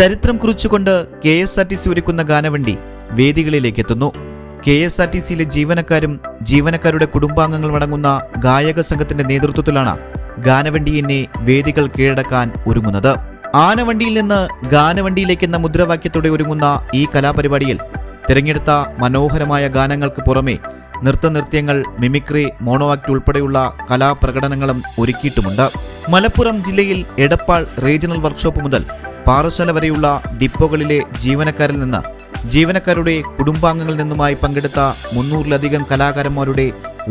ചരിത്രം കുറിച്ചുകൊണ്ട് K S R T C ഒരുക്കുന്ന ഗാനവണ്ടി വേദികളിലേക്ക് എത്തുന്നു. കെ എസ് ആർ ടി സിയിലെ ജീവനക്കാരും ജീവനക്കാരുടെ കുടുംബാംഗങ്ങളും അടങ്ങുന്ന ഗായക സംഘത്തിന്റെ നേതൃത്വത്തിലാണ് ഗാനവണ്ടി എന്നെ വേദികൾ കീഴടക്കാൻ ഒരുങ്ങുന്നത്. ആനവണ്ടിയിൽ നിന്ന് ഗാനവണ്ടിയിലേക്ക് എന്ന മുദ്രാവാക്യത്തോടെ ഒരുങ്ങുന്ന ഈ കലാപരിപാടിയിൽ തിരഞ്ഞെടുത്ത മനോഹരമായ ഗാനങ്ങൾക്ക് പുറമെ നൃത്തനൃത്യങ്ങൾ മിമിക്രി മോണോ ആക്ട് ഉൾപ്പെടെയുള്ള കലാപ്രകടനങ്ങളും ഒരുക്കിയിട്ടുമുണ്ട്. മലപ്പുറം ജില്ലയിൽ എടപ്പാൾ റീജിയണൽ വർക്ക്ഷോപ്പ് മുതൽ പാറശാല വരെയുള്ള ഡിപ്പോകളിലെ ജീവനക്കാരിൽ നിന്ന് ജീവനക്കാരുടെ കുടുംബാംഗങ്ങളിൽ നിന്നുമായി പങ്കെടുത്ത മുന്നൂറിലധികം കലാകാരന്മാരുടെ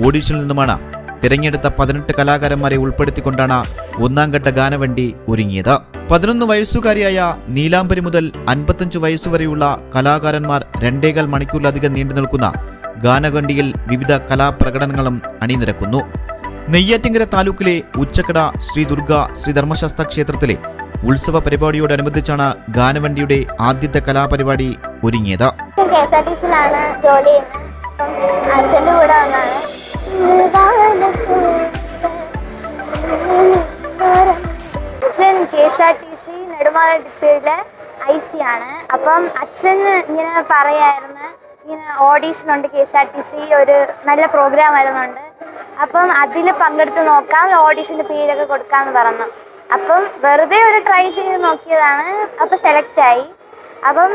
ഓഡിഷനിൽ നിന്നുമാണ് തിരഞ്ഞെടുത്ത പതിനെട്ട് കലാകാരന്മാരെ ഉൾപ്പെടുത്തിക്കൊണ്ടാണ് ഒന്നാം ഘട്ട ഗാനവണ്ടി ഒരുങ്ങിയത്. പതിനൊന്ന് വയസ്സുകാരിയായ നീലാംബരി മുതൽ അൻപത്തഞ്ച് വയസ്സുവരെയുള്ള കലാകാരന്മാർ രണ്ടേകാൽ മണിക്കൂറിലധികം നീണ്ടു നിൽക്കുന്ന ഗാനവണ്ടിയിൽ വിവിധ കലാപ്രകടനങ്ങളും അണിനിരക്കുന്നു. നെയ്യാറ്റിങ്കര താലൂക്കിലെ ഉച്ചക്കട ശ്രീ ദുർഗ ശ്രീ ധർമ്മശാസ്ത്ര ക്ഷേത്രത്തിലെ ഉത്സവ പരിപാടിയോടനുബന്ധിച്ചാണ് ഗാനവണ്ടിയുടെ ആദ്യത്തെ കലാപരിപാടി ഒരുങ്ങിയത്. ജോലി ചെയ്യുന്നത്. അപ്പം അച്ഛന്റെ കൂടെ വന്നാണ്. അച്ഛൻ K S R T C നെടുമാറ ഡിപ്പോയിലെ ഐ സി ആണ്. അപ്പം അച്ഛൻ ഇങ്ങനെ പറയായിരുന്നു ഇങ്ങനെ ഓഡീഷൻ ഉണ്ട് K S R T C ഒരു നല്ല പ്രോഗ്രാം വരുന്നുണ്ട്. അപ്പം അതിൽ പങ്കെടുത്ത് നോക്കാം ഓഡീഷന്റെ പേരൊക്കെ കൊടുക്കാമെന്ന് പറഞ്ഞു. അപ്പം വെറുതെ ഒരു ട്രൈ ചെയ്ത് നോക്കിയതാണ്. അപ്പം സെലക്ട് ആയി. അപ്പം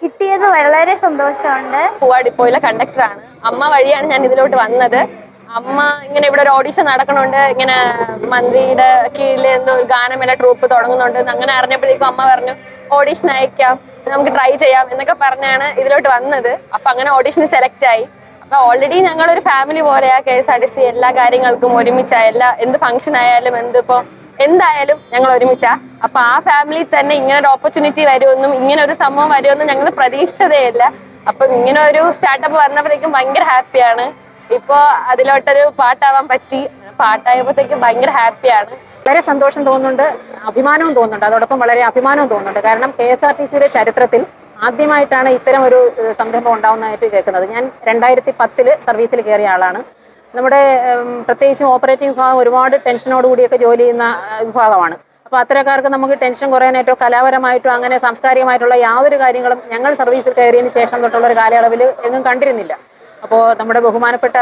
കിട്ടിയത് വളരെ സന്തോഷമുണ്ട്. പൂവാ ഡിപ്പോയിലെ കണ്ടക്ടറാണ് അമ്മ വഴിയാണ് ഞാൻ ഇതിലോട്ട് വന്നത്. അമ്മ ഇങ്ങനെ ഇവിടെ ഒരു ഓഡിഷൻ നടക്കണുണ്ട്. ഇങ്ങനെ മന്ത്രിയുടെ കീഴിൽ എന്തോ ഒരു ഗാനമേള ട്രൂപ്പ് തുടങ്ങുന്നുണ്ട് അങ്ങനെ അറിഞ്ഞപ്പോഴേക്കും അമ്മ പറഞ്ഞു ഓഡിഷൻ അയക്കാം. നമുക്ക് ട്രൈ ചെയ്യാം എന്നൊക്കെ പറഞ്ഞാണ് ഇതിലോട്ട് വന്നത്. അപ്പൊ അങ്ങനെ ഓഡിഷന് സെലക്ട് ആയി. അപ്പൊ ഓൾറെഡി ഞങ്ങളൊരു ഫാമിലി പോലെയാ. K S R T C എല്ലാ കാര്യങ്ങൾക്കും ഒരുമിച്ചായ എല്ലാ എന്ത് ഫംഗ്ഷൻ ആയാലും എന്തിപ്പോ എന്തായാലും ഞങ്ങൾ ഒരുമിച്ചാ. അപ്പൊ ആ ഫാമിലി തന്നെ ഇങ്ങനെ ഒരു ഓപ്പർച്യൂണിറ്റി വരുമെന്നും ഇങ്ങനെ ഒരു സംഭവം വരുമെന്നും ഞങ്ങൾ പ്രതീക്ഷിച്ചതേ ഇല്ല അപ്പം ഇങ്ങനെ ഒരു സ്റ്റാർട്ടപ്പ് വന്നപ്പോഴത്തേക്കും ഭയങ്കര ഹാപ്പിയാണ് ഇപ്പോ അതിലോട്ടൊരു പാട്ടാവാൻ പറ്റി. പാട്ടായപ്പോഴത്തേക്കും ഭയങ്കര ഹാപ്പിയാണ് വളരെ സന്തോഷം തോന്നുന്നുണ്ട് അഭിമാനവും തോന്നുന്നുണ്ട്. അതോടൊപ്പം വളരെ അഭിമാനവും തോന്നുന്നുണ്ട്. കാരണം കെ എസ് ആർ ടി സിയുടെ ചരിത്രത്തിൽ ആദ്യമായിട്ടാണ് ഇത്തരം ഒരു സംരംഭം ഉണ്ടാവുന്നതായിട്ട് കേൾക്കുന്നത്. ഞാൻ രണ്ടായിരത്തി പത്തിൽ സർവീസിൽ കയറിയ ആളാണ്. നമ്മുടെ പ്രത്യേകിച്ചും ഓപ്പറേറ്റിംഗ് വിഭാഗം ഒരുപാട് ടെൻഷനോട് കൂടിയൊക്കെ ജോലി ചെയ്യുന്ന വിഭാഗമാണ്. അപ്പോൾ അത്തരക്കാർക്ക് നമുക്ക് ടെൻഷൻ കുറയാനായിട്ടോ കലാപരമായിട്ടോ അങ്ങനെ സാംസ്കാരികമായിട്ടുള്ള യാതൊരു കാര്യങ്ങളും ഞങ്ങൾ സർവീസിൽ കയറിയതിന് ശേഷം തൊട്ടുള്ള ഒരു കാലയളവിൽ എങ്ങും കണ്ടിരുന്നില്ല. അപ്പോൾ നമ്മുടെ ബഹുമാനപ്പെട്ട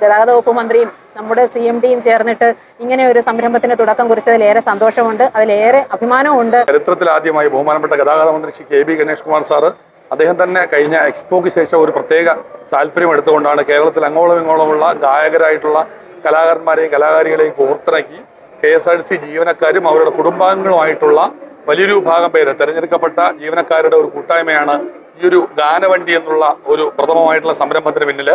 ഗതാഗത വകുപ്പ് മന്ത്രിയും നമ്മുടെ സി എം ഡിയും ചേർന്നിട്ട് ഇങ്ങനെ ഒരു സംരംഭത്തിന് തുടക്കം കുറിച്ചതിൽ ഏറെ സന്തോഷമുണ്ട്. അതിലേറെ അഭിമാനമുണ്ട് ചരിത്രത്തിൽ ആദ്യമായി ബഹുമാനപ്പെട്ട ഗതാഗത മന്ത്രി Shri K B Ganesh Kumar sir അദ്ദേഹം തന്നെ കഴിഞ്ഞ എക്സ്പോയ്ക്ക് ശേഷം ഒരു പ്രത്യേക താല്പര്യം എടുത്തുകൊണ്ടാണ് കേരളത്തിൽ അങ്ങോളം ഇങ്ങോളമുള്ള ഗായകരായിട്ടുള്ള കലാകാരന്മാരെയും കലാകാരികളെയും കോർത്തിണക്കി കെ എസ് ആർ സി ജീവനക്കാരും അവരുടെ കുടുംബാംഗങ്ങളുമായിട്ടുള്ള വലിയൊരു വിഭാഗം പേര്. തെരഞ്ഞെടുക്കപ്പെട്ട ജീവനക്കാരുടെ ഒരു കൂട്ടായ്മയാണ് ഈ ഒരു ഗാനവണ്ടി എന്നുള്ള ഒരു പ്രഥമമായിട്ടുള്ള സംരംഭത്തിന് പിന്നിൽ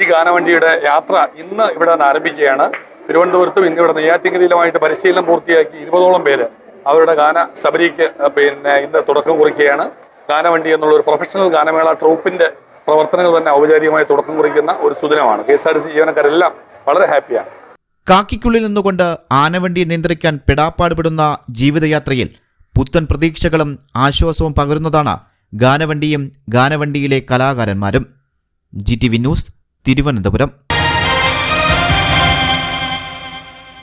ഈ ഗാനവണ്ടിയുടെ യാത്ര ഇന്ന് ഇവിടെ നിന്ന് ആരംഭിക്കുകയാണ്. തിരുവനന്തപുരത്തും ഇന്ന് ഇവിടെ നെയ്യാറ്റിങ്കരയിലുമായിട്ട് പരിശീലനം പൂർത്തിയാക്കി ഇരുപതോളം പേര് അവരുടെ ഗാന സബരിക്ക് പിന്നെ ഇന്ന് തുടക്കം കുറിക്കുകയാണ്. ഗാനവണ്ടി എന്നുള്ള ഒരു പ്രൊഫഷണൽ ഗാനമേള ട്രൂപ്പിന്റെ പ്രവർത്തനങ്ങൾ തന്നെ ഔപചാരികമായി തുടക്കം കുറിക്കുന്ന ഒരു സുദിനമാണ്. K S R T C ജീവനക്കാരെല്ലാം വളരെ ഹാപ്പിയാണ്. കാക്കിക്കുള്ളിൽ നിന്നുകൊണ്ട് ആനവണ്ടി നിയന്ത്രിക്കാൻ പെടാപ്പാടുപെടുന്ന ജീവിതയാത്രയിൽ പുത്തൻ പ്രതീക്ഷകളും ആശ്വാസവും പകരുന്നതാണ് ഗാനവണ്ടിയും ഗാനവണ്ടിയിലെ കലാകാരന്മാരും. G T V news Thiruvananthapuram.